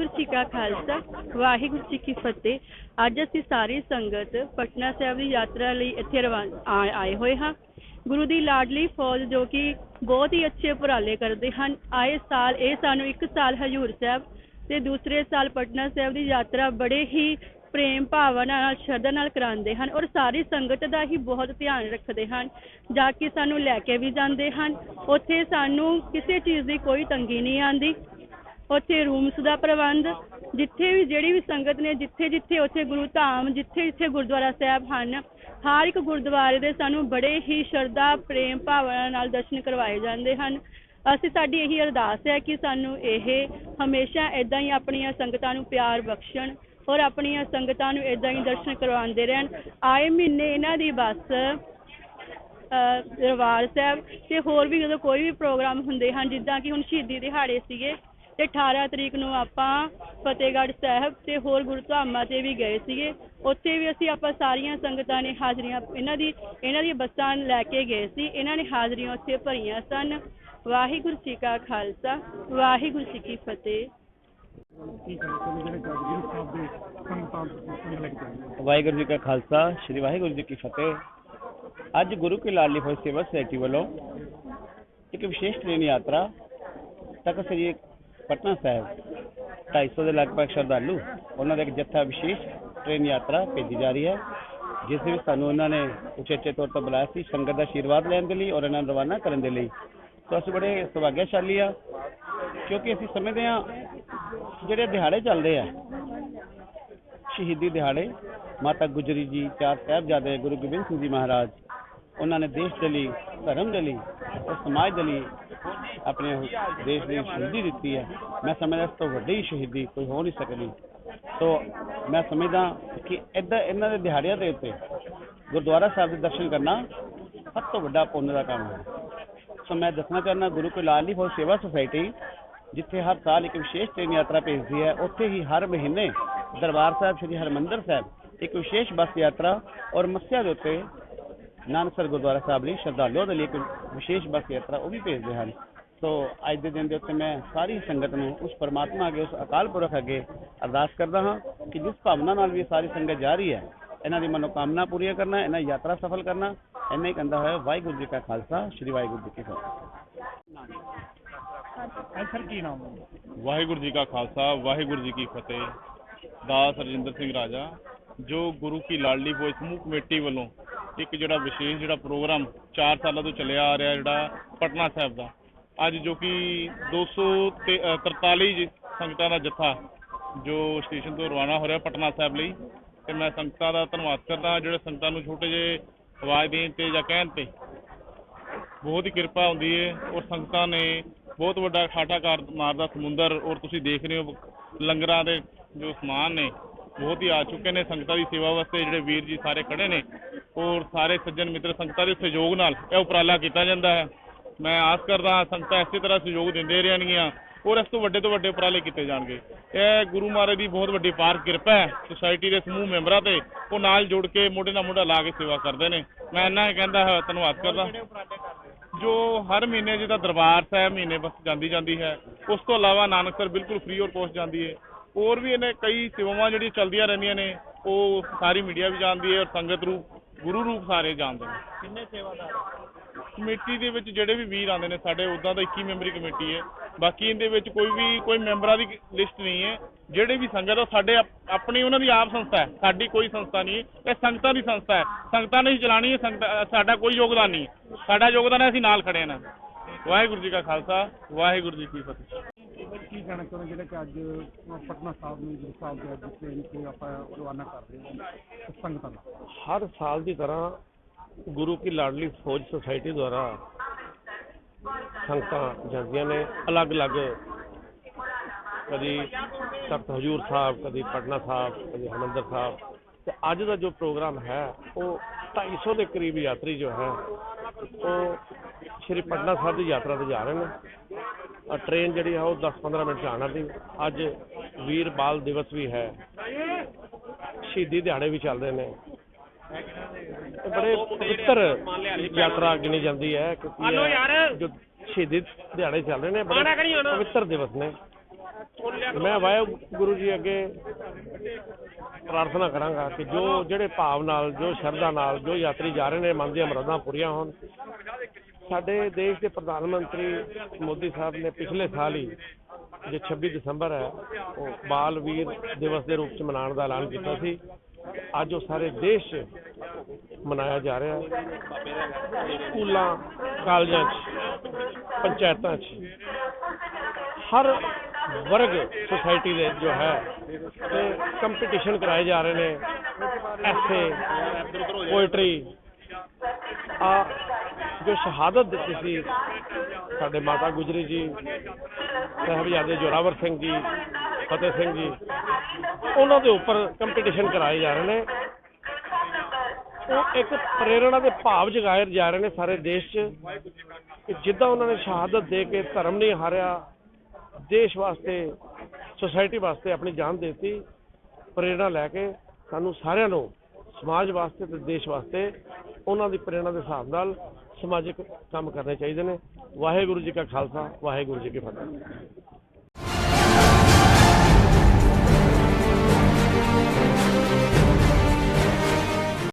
ਵਾਹਿਗੁਰੂ ਜੀ ਕਾ ਖਾਲਸਾ, ਵਾਹਿਗੁਰੂ ਜੀ ਕੀ ਫਤਿਹ। ਅੱਜ ਅਸੀਂ ਸਾਰੀ ਸੰਗਤ ਪਟਨਾ ਸਾਹਿਬ ਦੀ ਯਾਤਰਾ ਲਈ ਇੱਥੇ ਆਏ ਹੋਏ ਹਾਂ। ਗੁਰੂ ਦੀ ਲਾਡਲੀ ਫੌਜ ਜੋ ਕਿ ਬਹੁਤ ਹੀ ਅੱਛੇ ਉਪਰਾਲੇ ਕਰਦੇ ਹਨ, ਆਏ ਸਾਲ ਇਹ ਸਾਨੂੰ ਇੱਕ ਸਾਲ ਹਜੂਰ ਸਾਹਿਬ ਤੇ ਦੂਸਰੇ ਸਾਲ ਪਟਨਾ ਸਾਹਿਬ ਦੀ ਯਾਤਰਾ ਬੜੇ ਹੀ ਪ੍ਰੇਮ ਭਾਵਨਾ ਨਾਲ, ਸ਼ਰਧਾ ਨਾਲ ਕਰਾਉਂਦੇ ਹਨ ਔਰ ਸਾਰੀ ਸੰਗਤ ਦਾ ਹੀ ਬਹੁਤ ਧਿਆਨ ਰੱਖਦੇ ਹਨ, ਜਾ ਕੇ ਸਾਨੂੰ ਲੈ ਕੇ ਵੀ ਜਾਂਦੇ ਹਨ। ਉੱਥੇ ਸਾਨੂੰ ਕਿਸੇ ਚੀਜ਼ ਦੀ ਕੋਈ ਤੰਗੀ ਨਹੀਂ ਆਉਂਦੀ। ਉੱਥੇ ਰੂਮਸ ਦਾ ਪ੍ਰਬੰਧ, ਜਿੱਥੇ ਵੀ ਜਿਹੜੀ ਵੀ ਸੰਗਤ ਨੇ, ਜਿੱਥੇ ਜਿੱਥੇ ਉੱਥੇ ਗੁਰੂ ਧਾਮ, ਜਿੱਥੇ ਜਿੱਥੇ ਗੁਰਦੁਆਰਾ ਸਾਹਿਬ ਹਨ, ਹਰ ਇੱਕ ਗੁਰਦੁਆਰੇ ਦੇ ਸਾਨੂੰ ਬੜੇ ਹੀ ਸ਼ਰਧਾ, ਪ੍ਰੇਮ ਭਾਵਨਾ ਨਾਲ ਦਰਸ਼ਨ ਕਰਵਾਏ ਜਾਂਦੇ ਹਨ। ਅਸੀਂ, ਸਾਡੀ ਇਹੀ ਅਰਦਾਸ ਹੈ ਕਿ ਸਾਨੂੰ ਇਹ ਹਮੇਸ਼ਾ ਇਦਾਂ ਹੀ ਆਪਣੀਆਂ ਸੰਗਤਾਂ ਨੂੰ ਪਿਆਰ ਬਖਸ਼ਣ ਔਰ ਆਪਣੀਆਂ ਸੰਗਤਾਂ ਨੂੰ ਇਦਾਂ ਹੀ ਦਰਸ਼ਨ ਕਰਵਾਉਂਦੇ ਰਹਿਣ। ਆਏ ਮਹੀਨੇ ਇਹਨਾਂ ਦੀ ਬੱਸ ਦਰਬਾਰ ਸਾਹਿਬ ਤੇ ਹੋਰ ਵੀ ਜਦੋਂ ਕੋਈ ਵੀ ਪ੍ਰੋਗਰਾਮ ਹੁੰਦੇ ਹਨ, ਜਿੱਦਾਂ ਕਿ ਹੁਣ ਸ਼ਹੀਦੀ ਦਿਹਾੜੇ ਸੀਗੇ ਤੇ 18 ਤਰੀਕ ਨੂੰ ਆਪਾਂ ਫਤਿਹਗੜ੍ਹ ਸਾਹਿਬ ਤੇ ਹੋਰ ਗੁਰਧਾਮਾਂ ਤੇ ਵੀ ਗਏ ਸੀਗੇ। ਉੱਥੇ ਵੀ ਅਸੀਂ ਆਪਾਂ ਸਾਰੀਆਂ ਸੰਗਤਾਂ ਨੇ ਹਾਜ਼ਰੀਆਂ ਇਹਨਾਂ ਦੀ ਇਹਨਾਂ ਦੀ ਬੱਸਾਂ ਲੈ ਕੇ ਗਏ ਸੀ। ਇਹਨਾਂ ਨੇ ਹਾਜ਼ਰੀਆਂ ਉੱਥੇ ਭਰੀਆਂ ਸਨ। ਵਾਹਿਗੁਰੂ ਜੀ ਕਾ ਖਾਲਸਾ ਵਾਹਿਗੁਰੂ ਜੀ ਕੀ ਫਤਿਹ। ਵਾਹਿਗੁਰੂ ਜੀ ਕਾ ਖਾਲਸਾ ਸ੍ਰੀ ਵਾਹਿਗੁਰੂ ਜੀ ਕੀ ਫਤਿਹ। ਅੱਜ ਗੁਰੂ ਕੀ ਲਾਡਲੀ ਫੌਜ ਸੇਵਾ ਸੁਸਾਇਟੀ ਵੱਲੋਂ ਇੱਕ ਵਿਸ਼ੇਸ਼ ਟ੍ਰੇਨ ਯਾਤਰਾ ਤਖਤ ਸ੍ਰੀ ਪਟਨਾ ਸਾਹਿਬ। 250 ਦੇ ਲਗਭਗ ਸ਼ਰਧਾਲੂ ਉਹਨਾਂ ਦਾ ਇੱਕ ਜੱਥਾ ਵਿਸ਼ੇਸ਼ ਟ੍ਰੇਨ ਯਾਤਰਾ ਭੇਜੀ ਜਾ ਰਹੀ ਹੈ, ਜਿਸ ਵਿੱਚ ਸਾਨੂੰ ਉਹਨਾਂ ਨੇ ਉਚੇਚੇ ਤੌਰ ਤੇ ਬੁਲਾਇਆ ਸੀ ਸੰਗਤ ਦਾ ਆਸ਼ੀਰਵਾਦ ਲੈਣ ਦੇ ਲਈ ਔਰ ਇਹਨਾਂ ਨੂੰ ਰਵਾਨਾ ਕਰਨ ਦੇ ਲਈ। ਸੋ ਅਸੀਂ ਬੜੇ ਸੁਭਾਗਿਆਸ਼ਾਲੀ ਆ ਕਿਉਂਕਿ ਅਸੀਂ ਸਮਝਦੇ ਹਾਂ ਜਿਹੜੇ ਦਿਹਾੜੇ ਚੱਲਦੇ ਆ, ਸ਼ਹੀਦੀ ਦਿਹਾੜੇ, ਮਾਤਾ ਗੁਜਰੀ ਜੀ, ਚਾਰ ਸਾਹਿਬਜ਼ਾਦੇ ਗੁਰੂ ਗੋਬਿੰਦ ਸਿੰਘ ਜੀ ਮਹਾਰਾਜ ਉਹਨਾਂ ਨੇ ਦੇਸ਼ ਦੇ ਲਈ, ਧਰਮ ਦੇ ਲਈ ਤੇ ਸਮਾਜ ਦੇ ਲਈ ਆਪਣੇ ਦੇਸ਼ ਦੀ ਸ਼ਹੀਦੀ ਦਿੱਤੀ ਹੈ। ਮੈਂ ਸਮਝਦਾ ਇਸ ਤੋਂ ਵੱਡੀ ਸ਼ਹੀਦੀ ਕੋਈ ਹੋ ਨਹੀਂ ਸਕਦੀ। ਸੋ ਮੈਂ ਸਮਝਦਾ ਕਿ ਇੱਦਾਂ ਇਹਨਾਂ ਦੇ ਦਿਹਾੜਿਆਂ ਦੇ ਉੱਤੇ ਗੁਰਦੁਆਰਾ ਸਾਹਿਬ ਦੇ ਦਰਸ਼ਨ ਕਰਨਾ ਸਭ ਤੋਂ ਵੱਡਾ ਪੁੰਨ ਦਾ ਕੰਮ ਹੈ। ਸੋ ਮੈਂ ਦੱਸਣਾ ਚਾਹੁੰਦਾ, ਗੁਰੂ ਕੀ ਲਾਡਲੀ ਫੌਜ ਸੇਵਾ ਸੁਸਾਇਟੀ, ਜਿੱਥੇ ਹਰ ਸਾਲ ਇੱਕ ਵਿਸ਼ੇਸ਼ ਟ੍ਰੇਨ ਯਾਤਰਾ ਭੇਜਦੀ ਹੈ, ਉੱਥੇ ਹੀ ਹਰ ਮਹੀਨੇ ਦਰਬਾਰ ਸਾਹਿਬ, ਸ੍ਰੀ ਹਰਮੰਦਰ ਸਾਹਿਬ, ਇੱਕ ਵਿਸ਼ੇਸ਼ ਬੱਸ ਯਾਤਰਾ ਔਰ ਮੱਸਿਆ ਦੇ ਉੱਤੇ ਨਾਨਕਸਰ ਗੁਰਦੁਆਰਾ ਸਾਹਿਬ ਲਈ ਸ਼ਰਧਾਲੂਆਂ ਦੇ ਲਈ ਇੱਕ ਵਿਸ਼ੇਸ਼ ਬੱਸ ਯਾਤਰਾ ਉਹ ਵੀ ਭੇਜਦੇ ਹਨ। ਸੋ ਅੱਜ ਦੇ ਦਿਨ ਦੇ ਉੱਤੇ ਮੈਂ ਸਾਰੀ ਸੰਗਤ ਨੂੰ ਉਸ ਪਰਮਾਤਮਾ ਅੱਗੇ ਉਸ ਅਕਾਲ ਪੁਰਖ ਅੱਗੇ ਅਰਦਾਸ ਕਰਦਾ ਹਾਂ ਕਿ ਜਿਸ ਭਾਵਨਾ ਨਾਲ ਵੀ ਸਾਰੀ ਸੰਗਤ ਜਾ ਰਹੀ ਹੈ ਇਹਨਾਂ ਦੀ ਮਨੋਕਾਮਨਾ ਪੂਰੀਆਂ ਕਰਨਾ ਇਹਨਾਂ ਯਾਤਰਾ ਸਫਲ ਕਰਨਾ ਇੰਨਾ ਹੀ ਕਹਿੰਦਾ ਹੋਇਆ ਵਾਹਿਗੁਰੂ ਜੀ ਕਾ ਖਾਲਸਾ ਸ੍ਰੀ ਵਾਹਿਗੁਰੂ ਜੀ ਕੀ ਫਤਿਹ। ਸਰ ਕੀ ਨਾਮ ਹੈ? ਵਾਹਿਗੁਰੂ ਜੀ ਕਾ ਖਾਲਸਾ ਵਾਹਿਗੁਰੂ ਜੀ ਕੀ ਫਤਿਹ। ਦਾਸ ਰਜਿੰਦਰ ਸਿੰਘ ਰਾਜਾ ਜੋ ਗੁਰੂ ਕੀ ਲਾਡਲੀ ਫੌਜ ਸਮੂਹ ਕਮੇਟੀ ਵੱਲੋਂ ਇੱਕ ਜਿਹੜਾ ਵਿਸ਼ੇਸ਼ ਜਿਹੜਾ ਪ੍ਰੋਗਰਾਮ 4 ਸਾਲਾਂ ਤੋਂ ਚੱਲਿਆ ਆ ਰਿਹਾ ਜਿਹੜਾ ਪਟਨਾ ਸਾਹਿਬ ਦਾ, ਅੱਜ ਜੋ ਕਿ 243 ਜੀ ਸੰਗਤਾਂ ਦਾ ਜੱਥਾ ਜੋ ਸਟੇਸ਼ਨ ਤੋਂ ਰਵਾਨਾ ਹੋ ਰਿਹਾ ਪਟਨਾ ਸਾਹਿਬ ਲਈ, ਤੇ ਮੈਂ ਸੰਗਤਾਂ ਦਾ ਧੰਨਵਾਦ ਕਰਦਾ, ਜਿਹੜੇ ਸੰਗਤਾਂ ਨੂੰ ਛੋਟੇ ਜਿਹੇ ਆਵਾਜ਼ ਦੇਣ ਤੇ ਜਾਂ ਕਹਿਣ ਤੇ। ਬਹੁਤ ਹੀ ਕਿਰਪਾ ਹੁੰਦੀ ਹੈ ਔਰ ਸੰਗਤਾਂ ਨੇ ਬਹੁਤ ਵੱਡਾ ਖਾਟਾਕਾਰ ਮਾਰਦਾ ਸਮੁੰਦਰ, ਔਰ ਤੁਸੀਂ ਦੇਖ ਰਹੇ ਹੋ ਲੰਗਰਾਂ ਦੇ ਜੋ ਸਮਾਨ ਨੇ, ਬਹੁਤ ਹੀ ਆ ਚੁੱਕੇ ਨੇ ਸੰਗਤਾਂ ਦੀ ਸੇਵਾ ਵਾਸਤੇ, ਜਿਹੜੇ ਵੀਰ ਜੀ ਸਾਰੇ ਖੜੇ ਨੇ। ਔਰ ਸਾਰੇ ਸੱਜਣ ਮਿੱਤਰ ਸੰਗਤਾਂ ਦੇ ਸਹਿਯੋਗ ਨਾਲ ਇਹ ਉਪਰਾਲਾ ਕੀਤਾ ਜਾਂਦਾ ਹੈ। ਮੈਂ ਆਸ ਕਰਦਾ ਹਾਂ ਸੰਗਤਾਂ ਇਸੇ ਤਰ੍ਹਾਂ ਸਹਿਯੋਗ ਦਿੰਦੇ ਰਹਿਣਗੀਆਂ ਔਰ ਇਸ ਤੋਂ ਵੱਡੇ ਤੋਂ ਵੱਡੇ ਉਪਰਾਲੇ ਕੀਤੇ ਜਾਣਗੇ। ਇਹ ਗੁਰੂ ਮਹਾਰਾਜ ਦੀ ਬਹੁਤ ਵੱਡੀ ਪਾਰ ਕਿਰਪਾ ਹੈ। ਸੁਸਾਇਟੀ ਦੇ ਸਮੂਹ ਮੈਂਬਰਾਂ ਤੇ ਉਹ ਨਾਲ ਜੁੜ ਕੇ ਮੋਢੇ ਨਾਲ ਮੋਢਾ ਲਾ ਕੇ ਸੇਵਾ ਕਰਦੇ ਨੇ। ਮੈਂ ਇੰਨਾ ਹੀ ਕਹਿੰਦਾ ਹਾਂ, ਧੰਨਵਾਦ ਕਰਦਾ। ਜੋ ਹਰ ਮਹੀਨੇ ਜਿਹਦਾ ਦਰਬਾਰ ਸਾਹਿਬ ਮਹੀਨੇ ਬਸ ਜਾਂਦੀ ਜਾਂਦੀ ਹੈ, ਉਸ ਤੋਂ ਇਲਾਵਾ ਨਾਨਕਸਰ ਬਿਲਕੁਲ ਫ੍ਰੀ ਔਰ ਕੋਸਟ ਜਾਂਦੀ ਹੈ। ਹੋਰ ਵੀ ਇਹਨੇ ਕਈ ਸੇਵਾਵਾਂ ਜਿਹੜੀਆਂ ਚੱਲਦੀਆਂ ਰਹਿੰਦੀਆਂ ਨੇ, ਉਹ ਸਾਰੀ ਮੀਡੀਆ ਵੀ ਜਾਣਦੀ ਹੈ ਔਰ ਸੰਗਤ ਰੂਪ ਗੁਰੂ ਰੂਪ ਸਾਰੇ ਜਾਣਦੇ ਨੇ। ਕਿੰਨੇ ਸੇਵਾਦਾਰ ਕਮੇਟੀ ਦੇ ਵਿੱਚ ਜਿਹੜੇ ਵੀ ਵੀਰ ਆਉਂਦੇ ਨੇ ਸਾਡੇ ਉਦਾਂ ਦਾ 21 ਮੈਂਬਰੀ ਕਮੇਟੀ ਹੈ ਬਾਕੀ ਇਹਦੇ ਵਿੱਚ ਕੋਈ ਵੀ ਕੋਈ ਮੈਂਬਰਾਂ ਦੀ ਲਿਸਟ ਨਹੀਂ ਹੈ ਜਿਹੜੇ ਵੀ ਸੰਗਤ ਆ, ਉਹ ਸਾਡੇ ਆਪਣੀ ਉਹਨਾਂ ਦੀ ਆਪ ਸੰਸਥਾ ਹੈ ਸਾਡੀ ਕੋਈ ਸੰਸਥਾ ਨਹੀਂ ਹੈ ਇਹ ਸੰਗਤਾਂ ਦੀ ਸੰਸਥਾ ਹੈ ਸੰਗਤਾਂ ਨੇ ਹੀ ਚਲਾਣੀ ਹੈ ਸੰਗਤ ਸਾਡਾ ਕੋਈ ਯੋਗਦਾਨ ਨਹੀਂ ਸਾਡਾ ਯੋਗਦਾਨ ਹੈ ਅਸੀਂ ਨਾਲ ਖੜੇ ਹਾਂ ਨਾ ਵਾਹਿਗੁਰੂ ਜੀ ਕਾ ਖਾਲਸਾ ਵਾਹਿਗੁਰੂ ਜੀ ਕੀ ਫਤਿਹ। ਕਹਿਣਾ ਚਾਹੁੰਦੇ ਜਿਹੜੇ ਕਿ ਅੱਜ ਪਟਨਾ ਸਾਹਿਬ ਨੂੰ ਗੁਰੂ ਸਾਹਿਬ ਦੇ ਅੱਜ ਟ੍ਰੇਨ ਤੇ ਆਪਾਂ ਰਵਾਨਾ ਕਰ ਰਹੇ ਹਾਂ ਸੰਗਤਾਂ ਦਾ। ਹਰ ਸਾਲ ਦੀ ਤਰ੍ਹਾਂ ਗੁਰੂ ਕੀ ਲਾਡਲੀ ਫੌਜ ਸੁਸਾਇਟੀ ਦੁਆਰਾ ਸੰਗਤਾਂ ਜਾਂਦੀਆਂ ਨੇ। ਅਲੱਗ-ਅਲੱਗ ਕਦੀ ਤਖਤ ਹਜੂਰ ਸਾਹਿਬ, ਕਦੀ ਪਟਨਾ ਸਾਹਿਬ, ਕਦੀ ਹਰਿਮੰਦਰ ਸਾਹਿਬ। ਤੇ ਅੱਜ ਦਾ ਜੋ ਪ੍ਰੋਗਰਾਮ ਹੈ, ਉਹ 250 ਦੇ ਕਰੀਬ ਯਾਤਰੀ ਜੋ ਹੈ, ਉਹ ਸ਼੍ਰੀ ਪਟਨਾ ਸਾਹਿਬ ਦੀ ਯਾਤਰਾ ਤੇ ਜਾ ਰਹੇ ਨੇ। ਟ੍ਰੇਨ ਜਿਹੜੀ ਹੈ ਉਹ 10-15 ਮਿੰਟ 'ਚ ਆਉਣ ਵਾਲੀ। ਅੱਜ ਵੀਰ ਬਾਲ ਦਿਵਸ ਵੀ ਹੈ। ਸ਼ਹੀਦੀ ਦਿਹਾੜੇ ਵੀ ਚੱਲਦੇ ਨੇ। ਇਹ ਬੜੇ ਪਵਿੱਤਰ ਯਾਤਰਾ ਗਿਣੀ ਜਾਂਦੀ ਹੈ ਕਿਉਂਕਿ ਜੋ ਸ਼ਹੀਦੀ ਦਿਹਾੜੇ ਚੱਲ ਰਹੇ ਨੇ ਬੜੇ ਪਵਿੱਤਰ ਦਿਵਸ ਨੇ। ਮੈਂ ਵਾਹਿਗੁਰੂ ਜੀ ਅੱਗੇ ਪ੍ਰਾਰਥਨਾ ਕਰਾਂਗਾ ਕਿ ਜੋ ਜਿਹੜੇ ਭਾਵ ਨਾਲ ਜੋ ਸ਼ਰਧਾ ਨਾਲ ਜੋ ਯਾਤਰੀ ਜਾ ਰਹੇ ਨੇ ਮਨ ਦੀਆਂ ਮੁਰਾਦਾਂ ਪੂਰੀਆਂ ਹੋਣ। ਸਾਡੇ ਦੇਸ਼ ਦੇ ਪ੍ਰਧਾਨ ਮੰਤਰੀ ਮੋਦੀ ਸਾਹਿਬ ਨੇ ਪਿਛਲੇ ਸਾਲ ਹੀ ਜੇ 26 ਦਸੰਬਰ ਹੈ, ਉਹ ਬਾਲ ਵੀਰ ਦਿਵਸ ਦੇ ਰੂਪ ਚ ਮਨਾਉਣ ਦਾ ਐਲਾਨ ਕੀਤਾ ਸੀ। ਅੱਜ ਉਹ ਸਾਰੇ ਦੇਸ਼ 'ਚ ਮਨਾਇਆ ਜਾ ਰਿਹਾ ਸਕੂਲਾਂ, ਕਾਲਜਾਂ 'ਚ, ਪੰਚਾਇਤਾਂ 'ਚ। ਹਰ ਵਰਗ ਸੁਸਾਇਟੀ ਦੇ ਜੋ ਹੈ ਤੇ ਕੰਪੀਟੀਸ਼ਨ ਕਰਾਏ ਜਾ ਰਹੇ ਨੇ। ਐਸੇ ਪੋਇਟਰੀ ਆ ਜੋ ਸ਼ਹਾਦਤ ਦਿੱਤੀ ਸੀ ਸਾਡੇ ਮਾਤਾ ਗੁਜਰੀ ਜੀ, ਸਾਹਿਬਜ਼ਾਦੇ ਜੋਰਾਵਰ ਸਿੰਘ ਜੀ, ਫਤਿਹ ਸਿੰਘ ਜੀ, ਉਹਨਾਂ ਦੇ ਉੱਪਰ ਕੰਪੀਟੀਸ਼ਨ ਕਰਾਏ ਜਾ ਰਹੇ ਨੇ। ਉਹ ਇੱਕ ਪ੍ਰੇਰਣਾ ਦੇ ਭਾਵ ਜਗਾਏ ਜਾ ਰਹੇ ਨੇ ਸਾਰੇ ਦੇਸ਼ 'ਚ ਕਿ ਜਿੱਦਾਂ ਉਹਨਾਂ ਨੇ ਸ਼ਹਾਦਤ ਦੇ ਕੇ ਧਰਮ ਨਹੀਂ ਹਾਰਿਆ, ਦੇਸ਼ ਵਾਸਤੇ ਸੋਸਾਇਟੀ ਵਾਸਤੇ ਆਪਣੀ ਜਾਨ ਦੇ ਦਿੱਤੀ, ਪ੍ਰੇਰਣਾ ਲੈ ਕੇ ਸਾਨੂੰ ਸਾਰਿਆਂ ਨੂੰ ਸਮਾਜ ਵਾਸਤੇ ਤੇ ਦੇਸ਼ ਵਾਸਤੇ ਉਹਨਾਂ ਦੀ ਪ੍ਰੇਰਣਾ ਦੇ ਹਿਸਾਬ ਨਾਲ ਸਮਾਜਿਕ ਕੰਮ ਕਰਨੇ ਚਾਹੀਦੇ ਨੇ। ਵਾਹਿਗੁਰੂ ਜੀ ਕਾ ਖਾਲਸਾ ਵਾਹਿਗੁਰੂ ਜੀ ਕੀ ਫਤਿਹ।